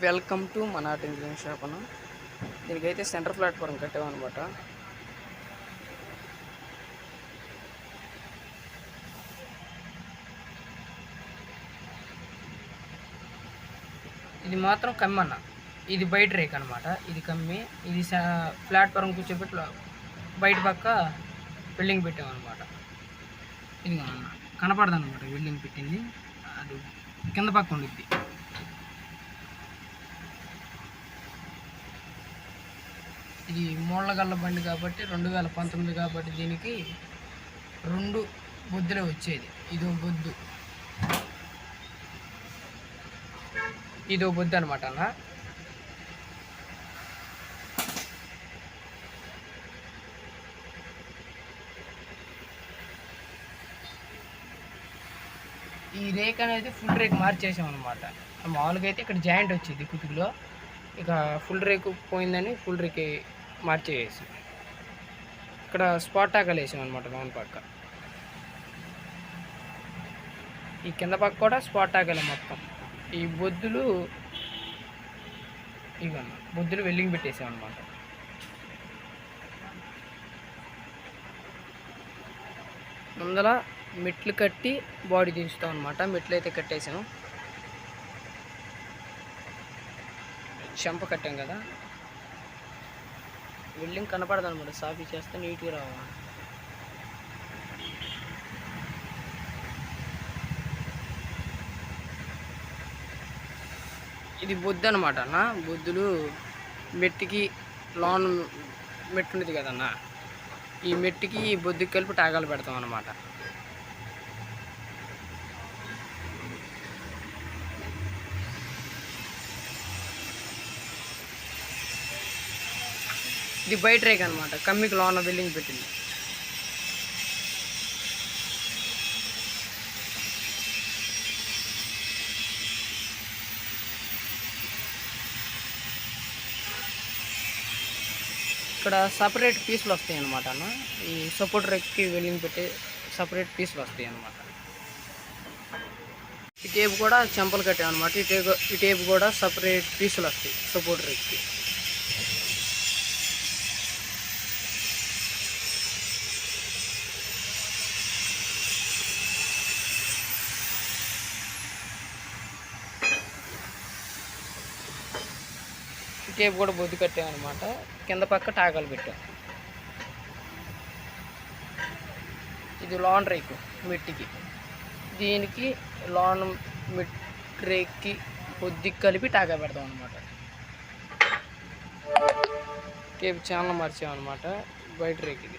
Welcome to Manat engineering shop అన్న దీనికైతే centre platform కట్టామన్నమాట. ఇది మాత్రం కమ్మి అన్న ఇది బయట రేక్ అనమాట ఇది కమ్మి. ఇది సా- ప్లాట్ఫారం కూర్చోబెట్టి బయట పక్క బిల్డింగ్ పెట్టామన్నమాట. ఇది అన్న. కనపడదు అనమాట బిల్డింగ్ పెట్టింది. అది కింద పక్క ఉండిద్ది. ఇది మూళ్ళగల్ల బండి కాబట్టి రెండు వేల పంతొమ్మిది కాబట్టి దీనికి రెండు బొద్దులే వచ్చేది. ఇదో బొద్దు. ఇదో బొద్దు అనమాట అన్న ఈ రేక్ అనేది ఫుల్ రేక్ మార్చేసాం అనమాట మామూలుగా అయితే ఇక్కడ జాయింట్ వచ్చింది కుతుకులో. ఇక ఫుల్ రేకు పోయిందని ఫుల్ రేక్ మార్చేసి. ఇక్కడ స్పాట్ టాకలు వేసాం అనమాట లోన్ పక్క. ఈ కింద పక్క కూడా స్పాట్ టాకలే మొత్తం. ఈ బొద్దులు ఇవన్న బొద్దులు వెల్లింగ్ పెట్టేసాం అనమాట ముందల మెట్లు కట్టి బాడీ దించుతాం అనమాట మెట్లు అయితే కట్టేసాం. చెంప కట్టాం కదా. బిల్డింగ్ కనపడదు అనమాట సాఫీ చేస్తే నీట్గా రావాలి ఇది బొద్దు అనమాట అన్న బొద్దులు మెట్టికి లోన్ మెట్టు ఉండేది కదన్నా? ఈ మెట్టికి ఈ బొద్దుకి కలిపి టాగాలు పెడతాం అనమాట ఇది బయట రేక్ అనమాట కమ్మికి లోన బిల్డింగ్ పెట్టింది. ఇక్కడ సపరేట్ పీసులు వస్తాయి అనమాట ఈ సపోర్ట్ రెక్కి వెల్లింగ్ పెట్టి సపరేట్ పీసులు వస్తాయి అనమాట ఈ టేప్ కూడా చెంపలు కట్టాం అనమాట ఈ టేప్ ఈ టేప్ కూడా సపరేట్ పీసులు వస్తాయి సపోర్ట్ రెక్కి టేప్ కూడా బొద్దు కట్టామన్నమాట అనమాట కింద పక్క టాకాలు పెట్టాం. ఇది లాన్ రేకు మిట్టికి. దీనికి లాన్ మిట్ రేక్కి బొద్దికి కలిపి టాకా పెడతాం అనమాట టేప్ ఛానల్ మార్చాం బయట రేక్ ఇది.